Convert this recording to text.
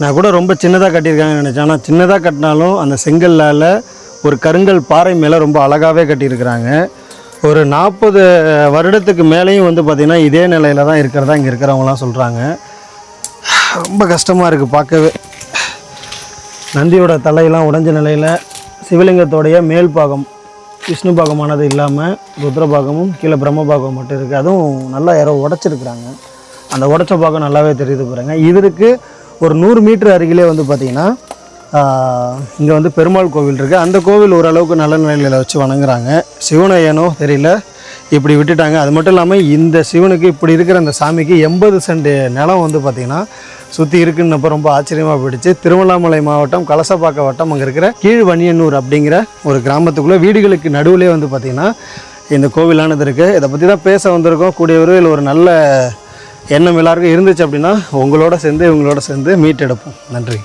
நான் கூட ரொம்ப சின்னதாக கட்டியிருக்காங்கன்னு நினச்சேன். ஆனால் சின்னதாக கட்டினாலும் அந்த செங்கல்லால் ஒரு கருங்கல் பாறை மேலே ரொம்ப அழகாகவே கட்டியிருக்கிறாங்க. ஒரு நாற்பது வருடத்துக்கு மேலேயும் வந்து பார்த்திங்கன்னா இதே நிலையில் தான் இருக்கிறதா இங்கே இருக்கிறவங்களாம் சொல்கிறாங்க ரொம்ப கஷ்டமாக இருக்குது பார்க்கவே. நந்தியோட தலையெல்லாம் உடைஞ்ச நிலையில் சிவலிங்கத்தோடைய மேல் பாகம் விஷ்ணு பாகமானது இல்லாமல் ருத்ரபாகமும் கீழே பிரம்மபாகம் மட்டும் இருக்குது அதுவும் நல்லா யாரோ உடச்சிருக்கிறாங்க. அந்த உடச்ச பாகம் நல்லாவே தெரியுது பாருங்கள் இதற்கு ஒரு நூறு மீட்டர் அருகிலே வந்து பார்த்திங்கன்னா இங்கே வந்து பெருமாள் கோவில் இருக்குது அந்த கோவில் ஓரளவுக்கு நல்ல நிலையில் வச்சு வணங்குறாங்க. சிவனை ஏனோ தெரியல. இப்படி விட்டுட்டாங்க. அது மட்டும் இல்லாமல் இந்த சிவனுக்கு இப்படி இருக்கிற அந்த சாமிக்கு எண்பது சென்ட் நிலம் வந்து பார்த்திங்கன்னா சுற்றி இருக்குன்னப்போ ரொம்ப ஆச்சரியமாக போயிடுச்சு. திருவண்ணாமலை மாவட்டம் கலசப்பாக்க வட்டம் அங்கே இருக்கிற கீழ்வணியனூர் அப்படிங்கிற ஒரு கிராமத்துக்குள்ளே வீடுகளுக்கு நடுவுலே வந்து பார்த்திங்கன்னா இந்த கோவிலானது இருக்குது இதை பற்றி தான் பேச வந்திருக்கோம். கூடிய விரைவில் ஒரு நல்ல எண்ணம் எல்லாருக்கும் இருந்துச்சு அப்படின்னா உங்களோட சேர்ந்து இவங்களோட சேர்ந்து மீட் எடுப்போம். நன்றி.